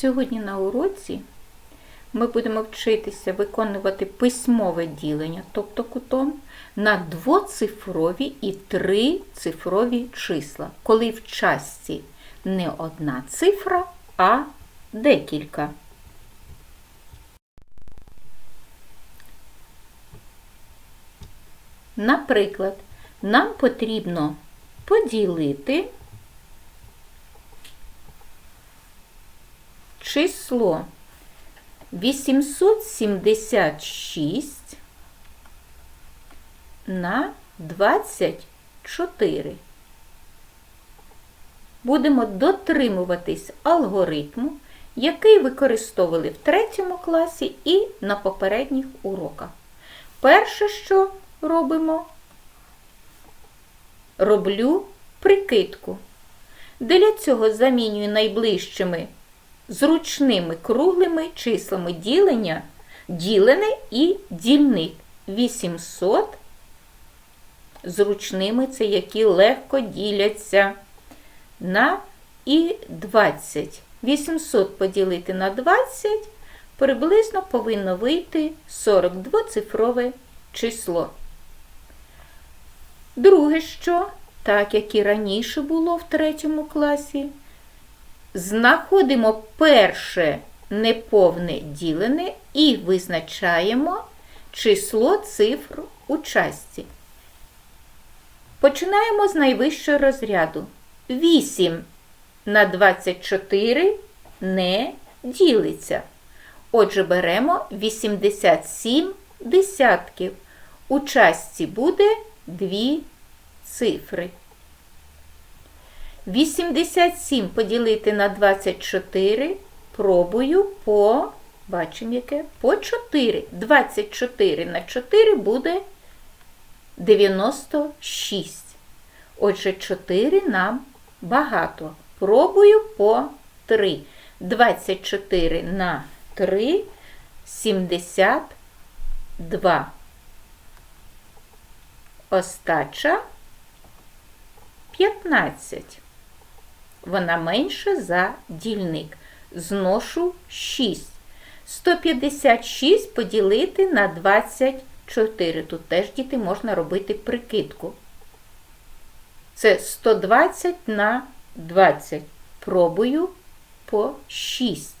Сьогодні на уроці ми будемо вчитися виконувати письмове ділення, тобто кутом, на двоцифрові і трицифрові числа, коли в частці не одна цифра, а декілька. Наприклад, нам потрібно поділити число 876 на 24. Будемо дотримуватись алгоритму, який використовували в третьому класі і на попередніх уроках. Перше, що робимо, роблю прикидку. Для цього замінюю найближчими зручними круглими числами ділення, ділене і дільник. 800 зручними це які легко діляться на і 20. 800 поділити на 20 приблизно повинно вийти 42-цифрове число. Друге, що, так як і раніше було в третьому класі, знаходимо перше неповне ділене і визначаємо число цифр у частці. Починаємо з найвищого розряду. 8 на 24 не ділиться. Отже, беремо 87 десятків. У частці буде дві цифри. 87 поділити на 24. Пробую по, бачимо яке, по 4. 24 на 4 буде 96. Отже, 4 нам багато. Пробую по 3. 24 на 3 72. Остача 15. Вона менша за дільник. Зношу 6. 156 поділити на 24. Тут теж, діти, можна робити прикидку. Це 120 на 20. Пробую по 6.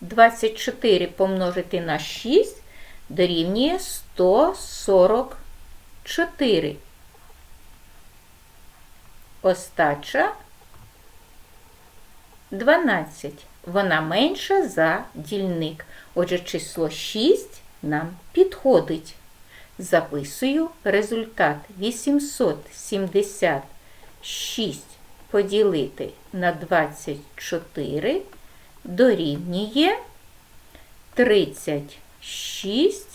24 помножити на 6 дорівнює 144. Остача 12. Вона менша за дільник. Отже, число 6 нам підходить. Записую результат 876 поділити на 24 дорівнює 36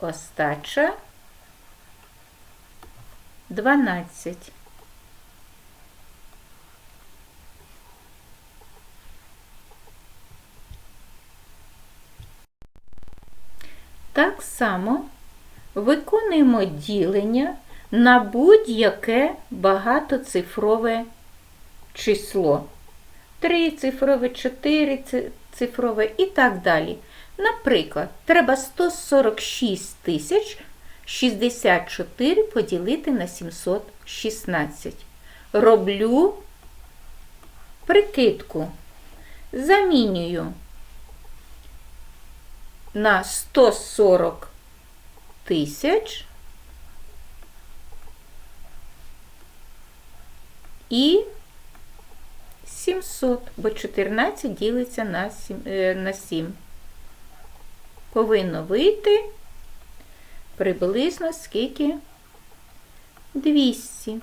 остача 12. Так само виконуємо ділення на будь-яке багатоцифрове число. Трицифрове, чотирицифрове і так далі. Наприклад, треба 146 тисяч 64 поділити на 716. Роблю прикидку. Замінюю на 140 тисяч і 700, бо 14 ділиться на 7. На 7. Повинно вийти приблизно скільки 200.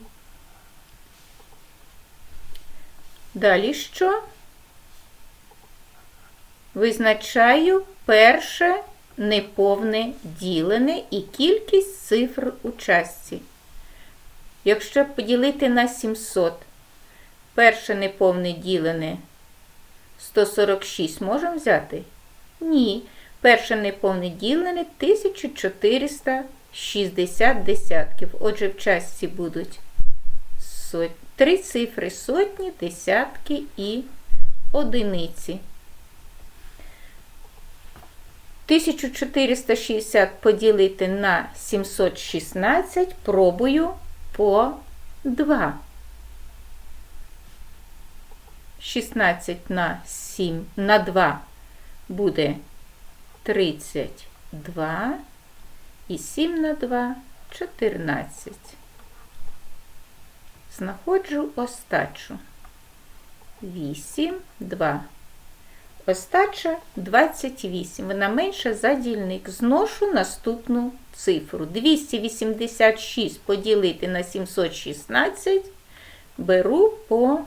Далі що? Визначаю перше неповне ділене і кількість цифр у частці. Якщо поділити на 700, перше неповне ділене 146 можемо взяти? Ні. Перше неповне ділене 1460 десятків. Отже, в частці будуть три цифри сотні, десятки і одиниці. 1460 поділити на 716 пробую по 2. 16 на 7 на 2 буде 32 і 7 на 2 14. Знаходжу остачу. 8, 2. Остача 28. Вона менша за дільник. Зношу наступну цифру. 286 поділити на 716. Беру по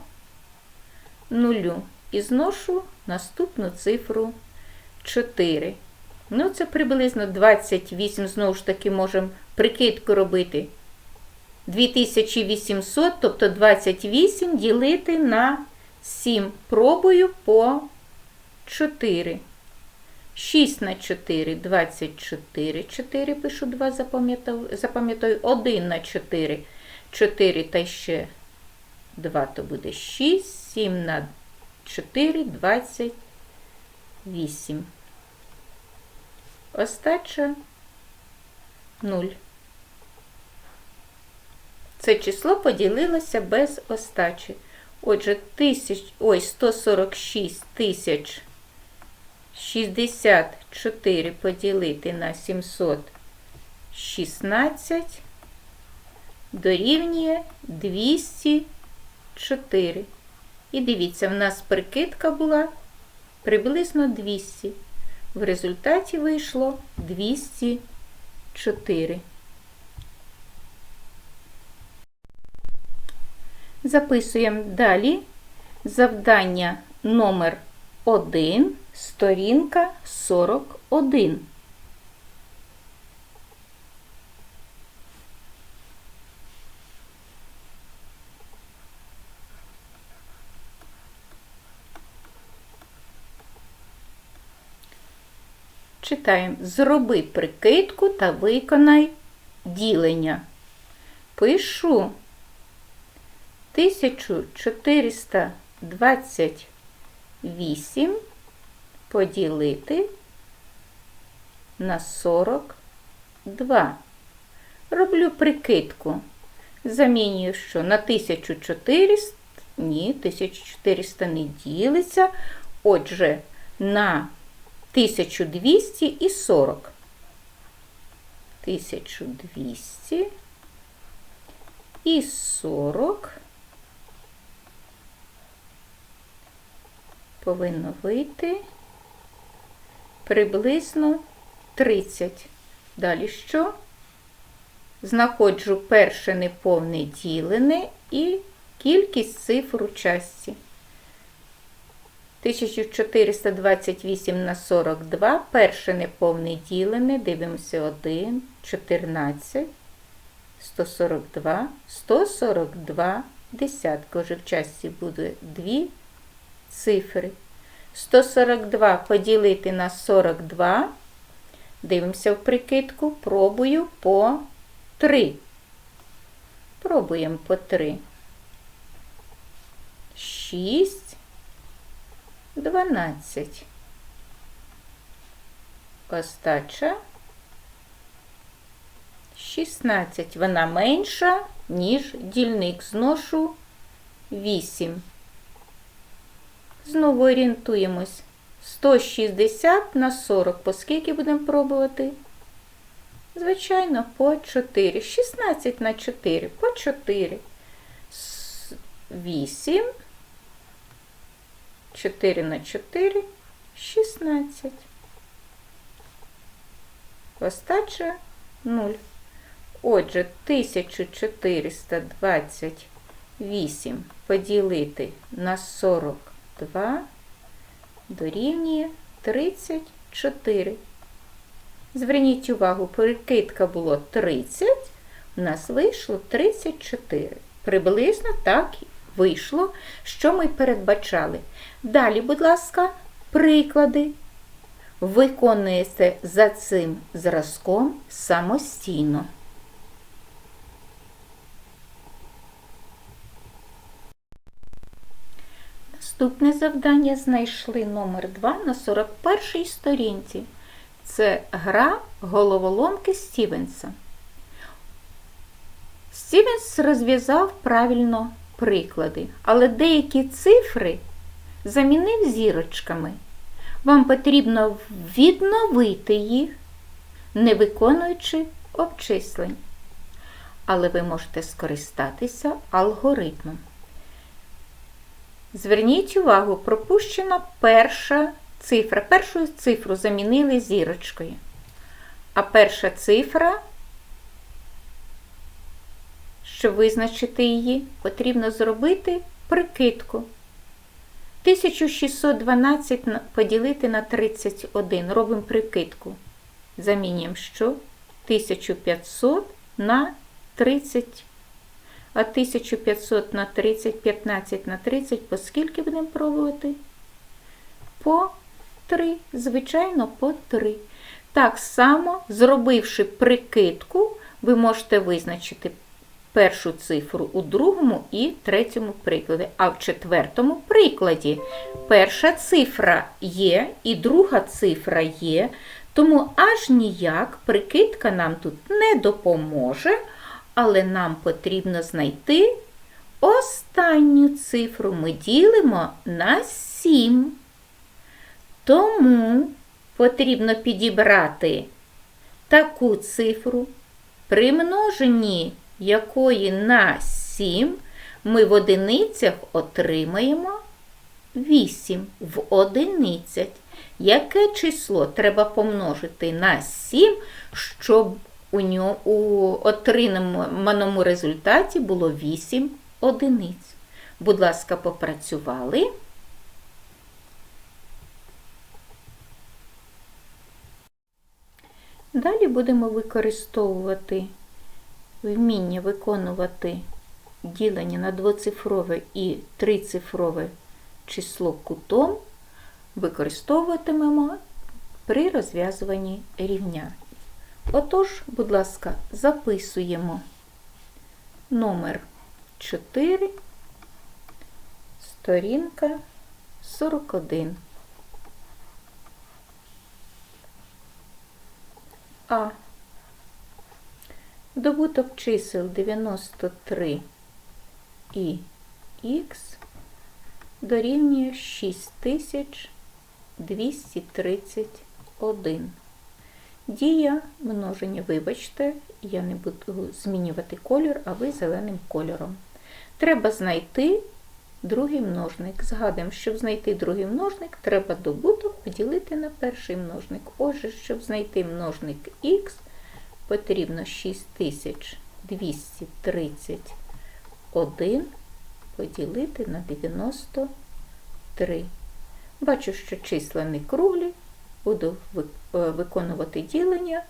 нулю. І зношу наступну цифру 4. Ну, це приблизно 28. Знову ж таки, можемо прикидку робити. 2800, тобто 28 ділити на 7. Пробую по 4. 6 на 4 24. 4 пишу 2, запам'ятаю. 1 на 4. 4 та ще 2 то буде 6. 7 на 4 28. Остача 0. Це число поділилося без остачі. Отже, тисяч, ой, 146 тисяч 64 поділити на 716 дорівнює 204. І дивіться, в нас прикидка була приблизно 200. В результаті вийшло 204. Записуємо далі завдання номер 1, сторінка 41. Читаємо Зроби прикидку та виконай ділення. Пишу 1428 поділити на 42. Роблю прикидку. Замінюю, що на 1400, ні, 1400 не ділиться. Отже, на 1200 і 40. 1200 і 40 повинно вийти приблизно 30. Далі що? Знаходжу перше неповне ділене і кількість цифр у часті. 1428 на 42, перше неповне ділене, дивимося 1, 14. 142, 142 десятки. Уже в часті буде дві цифри. 142 поділити на 42. Дивимося в прикидку. Пробую по 3. Пробуємо по 3. 6, 12. Остача 16. Вона менша, ніж дільник. Зношу 8. Знову орієнтуємось. 160 на 40. По скільки будемо пробувати? Звичайно, по 4. 16 на 4. По 4. 8. 4 на 4. 16. Остача 0. Отже, 1428 поділити на 42 дорівнює 34. Зверніть увагу, перекидка було 30, у нас вийшло 34. Приблизно так вийшло, що ми передбачали. Далі, будь ласка, приклади. Виконуєте за цим зразком самостійно. Наступне завдання знайшли номер 2 на 41 сторінці. Це гра головоломки Стівенса. Стівенс розв'язав правильно приклади, але деякі цифри замінив зірочками. Вам потрібно відновити їх, не виконуючи обчислень. Але ви можете скористатися алгоритмом. Зверніть увагу, пропущена перша цифра. Першу цифру замінили зірочкою. А перша цифра, щоб визначити її, потрібно зробити прикидку. 1612 поділити на 31. Робимо прикидку. Замінюємо що? 1500 на 30. А 1500 на 30, 15 на 30, по скільки будемо пробувати? По 3. Звичайно, по 3. Так само, зробивши прикидку, ви можете визначити першу цифру у другому і третьому прикладі. А в четвертому прикладі перша цифра є і друга цифра є, тому аж ніяк прикидка нам тут не допоможе, але нам потрібно знайти останню цифру. Ми ділимо на 7. Тому потрібно підібрати таку цифру, при множенні якої на 7 ми в одиницях отримаємо 8 в одиницях. Яке число треба помножити на 7, щоб у нього, у отриманому результаті було 8 одиниць? Будь ласка, попрацювали. Далі будемо використовувати вміння виконувати ділення на двоцифрове і трицифрове число кутом, використовуватимемо при розв'язуванні рівня. Отож, будь ласка, записуємо номер 4, сторінка 41. А. Добуток чисел 93 і х дорівнює 6231. Дія множення, вибачте, я не буду змінювати колір, а ви зеленим кольором. Треба знайти другий множник. Згадуємо, щоб знайти другий множник, треба добуток поділити на перший множник. Отже, щоб знайти множник х, потрібно 6231 поділити на 93. Бачу, що числа не круглі, буду виконувати ділення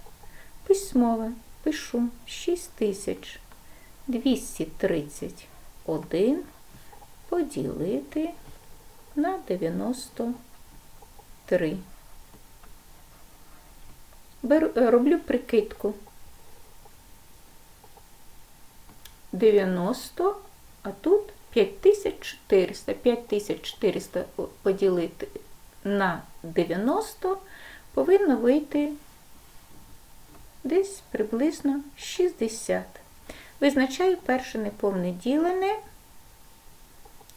письмове. Пишу 6231 поділити на 93. Беру, роблю прикидку. 90, а тут 5400. 5400 поділити на 90 повинно вийти десь приблизно 60. Визначаю перше неповне ділене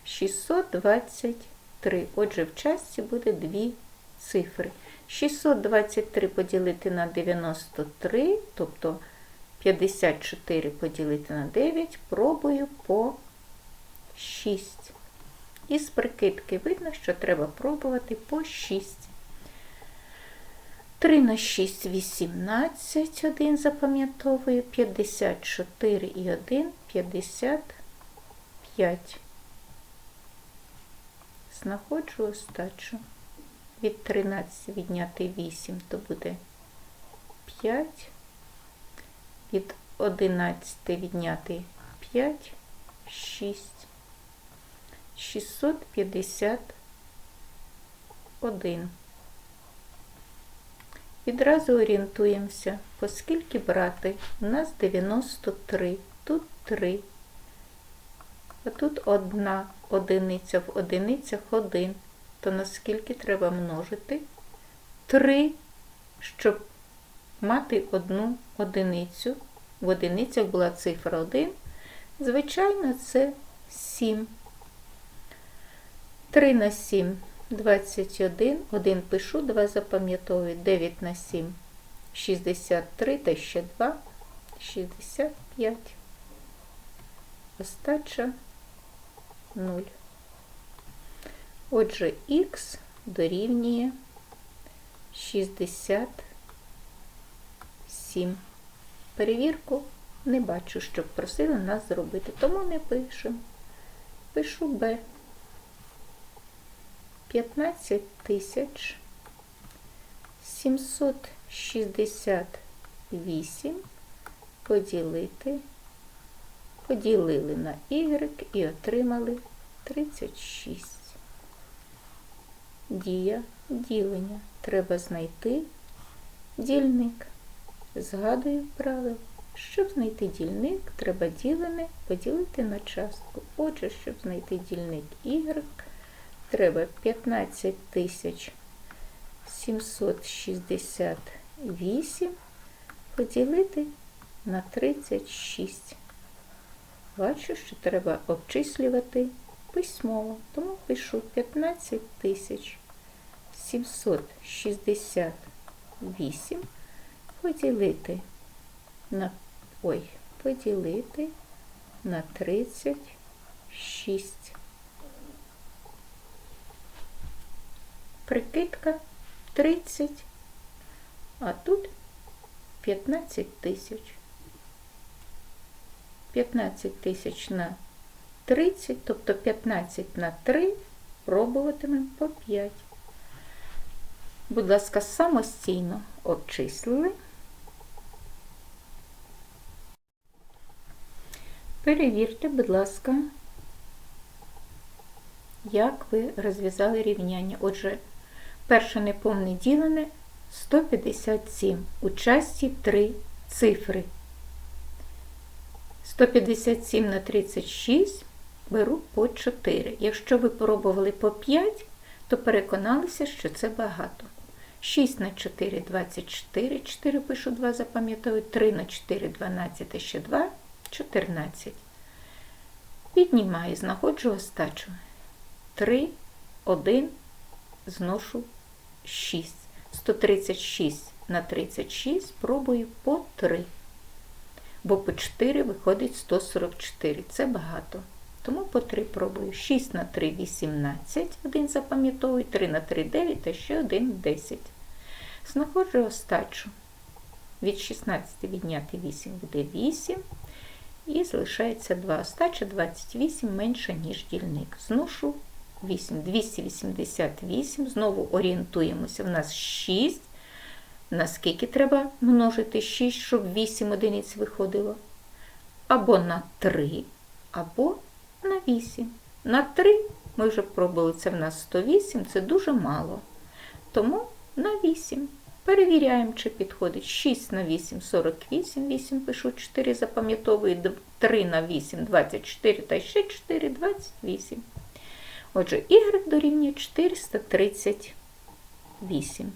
623. Отже, в частці буде дві цифри. 623 поділити на 93, тобто 54 поділити на 9, пробую по 6. Із прикидки видно, що треба пробувати по 6. 3 на 6 18, 1 запам'ятовую, 54 і 1 55. Знаходжу остачу. Від 13 відняти 8, то буде 5 від 11 відняти 5, 6, 651. Відразу орієнтуємося, оскільки брати. У нас 93, тут 3, а тут 1 одиниця в одиницях 1. То наскільки треба множити? 3, щоб мати одну одиницю. В одиницях була цифра 1. Звичайно, це 7. 3 на 7 21. 1 пишу, 2 запам'ятовую. 9 на 7 63 та ще 2 65. Остача 0. Отже, х дорівнює 67. Перевірку не бачу, щоб просили нас зробити, тому не пишемо. Пишу Б. 15 тисяч 768 поділити, поділили на y і отримали 36. Дія ділення. Треба знайти дільник. Згадую правило. Щоб знайти дільник, треба ділене поділити на частку. Отже, щоб знайти дільник y, треба 15 тисяч 768 поділити на 36. Бачу, що треба обчислювати письмово, тому пишу 15 тисяч 768 поділити на ой, поділити на 36. Прикидка 30, а тут 15 тисяч. 15 тисяч на 30, тобто 15 на 3 пробуватимемо по 5. Будь ласка, самостійно обчислили. Перевірте, будь ласка, як ви розв'язали рівняння. Отже, перше неповне ділене 157. У часті 3 цифри. 157 на 36 беру по 4. Якщо ви пробували по 5, то переконалися, що це багато. 6 на 4 24, 4 пишу 2, запам'ятаю, 3 на 4 12, ще 2, 14. Піднімаю, знаходжу остачу. 3, 1, зношу 6. 136 на 36 пробую по 3. Бо по 4 виходить 144. Це багато. Тому по 3 пробую. 6 на 3 18, 1 запам'ятовую, 3 на 3 9 та ще 1 10. Знаходжу остачу. Від 16 відняти 8 буде 8. І залишається 2. Остача 28 менша, ніж дільник. Зношу 8. 288. Знову орієнтуємося. У нас 6. Наскільки треба множити 6, щоб 8 одиниць виходило? Або на 3, або на 8. На 3 ми вже пробували, це в нас 108, це дуже мало. Тому на 8. Перевіряємо, чи підходить 6 на 8 48, 8 пишу 4, запам'ятовую 3 на 8 24 та ще 4 28. Отже, y дорівнює 438.